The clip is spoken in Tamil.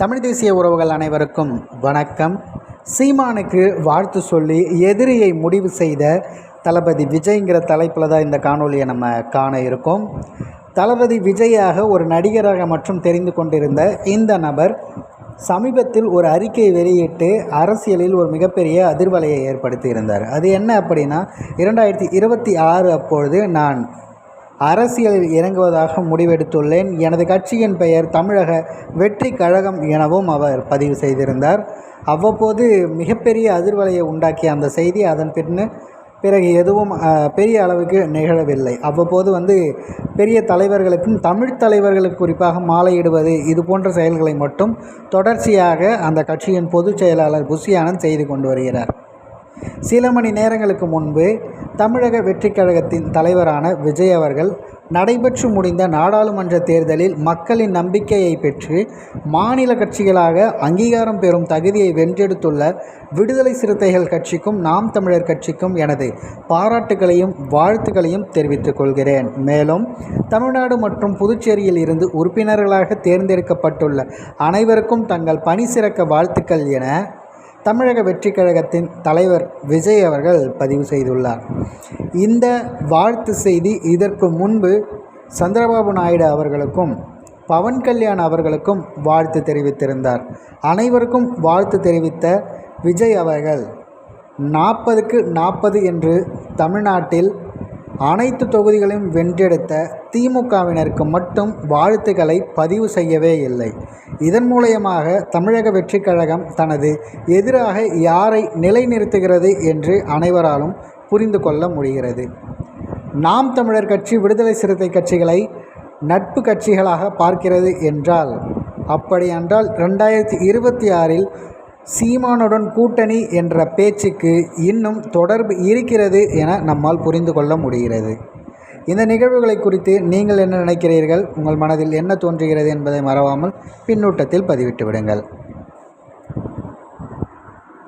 தமிழ் தேசிய உறவுகள் அனைவருக்கும் வணக்கம். சீமானுக்கு வாழ்த்து சொல்லி எதிரியை முடிவு செய்த தளபதி விஜய்ங்கிற தலைப்பில் தான் இந்த காணொலியை நம்ம காண இருக்கோம். தளபதி விஜயாக ஒரு நடிகராக மற்றும் தெரிந்து கொண்டிருந்த இந்த நபர் சமீபத்தில் ஒரு அறிக்கை வெளியிட்டு அரசியலில் ஒரு மிகப்பெரிய அதிர்வலையை ஏற்படுத்தி இருந்தார். அது என்ன அப்படின்னா இரண்டாயிரத்தி இருபத்தி ஆறு அப்பொழுது நான் அரசியலில் இறங்குவதாக முடிவெடுத்துள்ளேன். எனது கட்சியின் பெயர் தமிழக வெற்றி கழகம் எனவும் அவர் பதிவு செய்திருந்தார். அவ்வப்போது மிகப்பெரிய அதிர்வலையை உண்டாக்கிய அந்த செய்தி அதன் பின்னு பிறகு எதுவும் பெரிய அளவுக்கு நிகழவில்லை. அவ்வப்போது வந்து பெரிய தலைவர்களுக்கும் தமிழ் தலைவர்களுக்கு குறிப்பாக மாலையிடுவது இது போன்ற செயல்களை மட்டும் தொடர்ச்சியாக அந்த கட்சியின் பொதுச் செயலாளர் புஷி ஆனந்த் செய்து கொண்டு வருகிறார். சில மணி நேரங்களுக்கு முன்பு தமிழக வெற்றிக் கழகத்தின் தலைவரான விஜய் அவர்கள் நடைபெற்று முடிந்த நாடாளுமன்ற தேர்தலில் மக்களின் நம்பிக்கையை பெற்று மாநில கட்சிகளாக அங்கீகாரம் பெறும் தகுதியை வென்றெடுத்துள்ள விடுதலை சிறுத்தைகள் கட்சிக்கும் நாம் தமிழர் கட்சிக்கும் எனது பாராட்டுகளையும் வாழ்த்துக்களையும் தெரிவித்துக் கொள்கிறேன். மேலும் தமிழ்நாடு மற்றும் புதுச்சேரியில் இருந்து உறுப்பினர்களாக தேர்ந்தெடுக்கப்பட்டுள்ள அனைவருக்கும் தங்கள் பணி சிறக்க வாழ்த்துக்கள் என தமிழக வெற்றிக் கழகத்தின் தலைவர் விஜய் அவர்கள் பதிவு செய்துள்ளார். இந்த வாழ்த்து செய்தி இதற்கு முன்பு சந்திரபாபு நாயுடு அவர்களுக்கும் பவன் கல்யாண் அவர்களுக்கும் வாழ்த்து தெரிவித்திருந்தார். அனைவருக்கும் வாழ்த்து தெரிவித்த விஜய் அவர்கள் நாற்பதுக்கு நாற்பது என்று தமிழ்நாட்டில் அனைத்து தொகுதிகளையும் வென்றெடுத்த திமுகவினருக்கு மட்டும் வாழ்த்துக்களை பதிவு செய்யவே இல்லை. இதன் மூலயமாக தமிழக வெற்றிக் கழகம் தனது எதிராக யாரை நிலைநிறுத்துகிறது என்று அனைவராலும் புரிந்து கொள்ள முடிகிறது. நாம் தமிழர் கட்சி விடுதலை சிறுத்தை கட்சிகளை நட்பு கட்சிகளாக பார்க்கிறது என்றால் அப்படியென்றால் ரெண்டாயிரத்தி இருபத்தி ஆறில் சீமானுடன் கூட்டணி என்ற பேச்சுக்கு இன்னும் தொடர்பு இருக்கிறது என நம்மால் புரிந்து கொள்ள முடிகிறது. இந்த நிகழ்வுகளை குறித்து நீங்கள் என்ன நினைக்கிறீர்கள்? உங்கள் மனதில் என்ன தோன்றுகிறது என்பதை மறவாமல் பின்னூட்டத்தில் பதிவிட்டு விடுங்கள்.